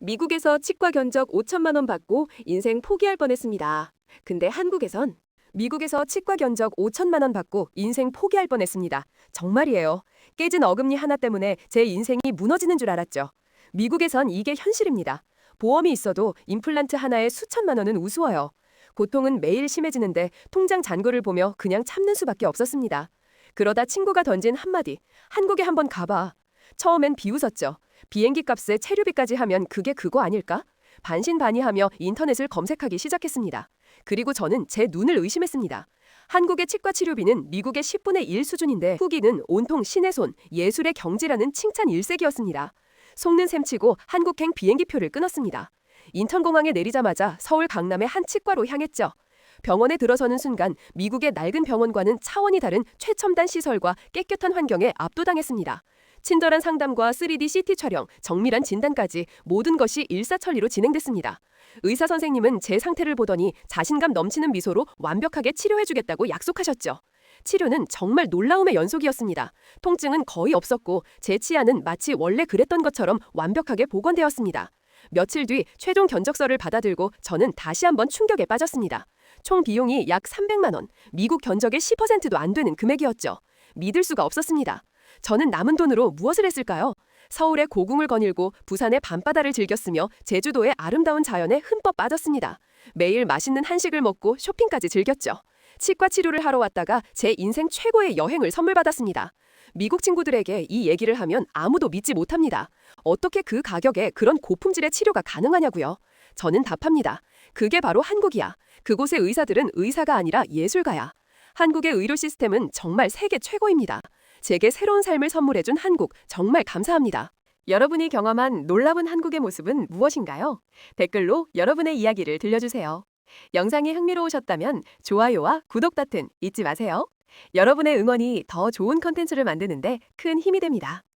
미국에서 치과 견적 5천만 원 받고 인생 포기할 뻔했습니다. 근데 한국에선 미국에서 치과 견적 5천만 원 받고 인생 포기할 뻔했습니다. 정말이에요. 깨진 어금니 하나 때문에 제 인생이 무너지는 줄 알았죠. 미국에선 이게 현실입니다. 보험이 있어도 임플란트 하나에 수천만 원은 우스워요. 고통은 매일 심해지는데 통장 잔고를 보며 그냥 참는 수밖에 없었습니다. 그러다 친구가 던진 한마디. 한국에 한번 가봐. 처음엔 비웃었죠. 비행기 값에 체류비까지 하면 그게 그거 아닐까? 반신반의하며 인터넷을 검색하기 시작했습니다. 그리고 저는 제 눈을 의심했습니다. 한국의 치과 치료비는 미국의 10분의 1 수준인데 후기는 온통 신의 손, 예술의 경지라는 칭찬 일색이었습니다. 속는 셈치고 한국행 비행기표를 끊었습니다. 인천공항에 내리자마자 서울 강남의 한 치과로 향했죠. 병원에 들어서는 순간 미국의 낡은 병원과는 차원이 다른 최첨단 시설과 깨끗한 환경에 압도당했습니다. 친절한 상담과 3D CT 촬영, 정밀한 진단까지 모든 것이 일사천리로 진행됐습니다. 의사 선생님은 제 상태를 보더니 자신감 넘치는 미소로 완벽하게 치료해주겠다고 약속하셨죠. 치료는 정말 놀라움의 연속이었습니다. 통증은 거의 없었고 제 치아는 마치 원래 그랬던 것처럼 완벽하게 복원되었습니다. 며칠 뒤 최종 견적서를 받아들고 저는 다시 한번 충격에 빠졌습니다. 총 비용이 약 300만 원, 미국 견적의 10%도 안 되는 금액이었죠. 믿을 수가 없었습니다. 저는 남은 돈으로 무엇을 했을까요? 서울의 고궁을 거닐고 부산의 밤바다를 즐겼으며 제주도의 아름다운 자연에 흠뻑 빠졌습니다. 매일 맛있는 한식을 먹고 쇼핑까지 즐겼죠. 치과 치료를 하러 왔다가 제 인생 최고의 여행을 선물 받았습니다. 미국 친구들에게 이 얘기를 하면 아무도 믿지 못합니다. 어떻게 그 가격에 그런 고품질의 치료가 가능하냐고요? 저는 답합니다. 그게 바로 한국이야. 그곳의 의사들은 의사가 아니라 예술가야. 한국의 의료 시스템은 정말 세계 최고입니다. 제게 새로운 삶을 선물해준 한국 정말 감사합니다. 여러분이 경험한 놀라운 한국의 모습은 무엇인가요? 댓글로 여러분의 이야기를 들려주세요. 영상이 흥미로우셨다면 좋아요와 구독 버튼 잊지 마세요. 여러분의 응원이 더 좋은 컨텐츠를 만드는데 큰 힘이 됩니다.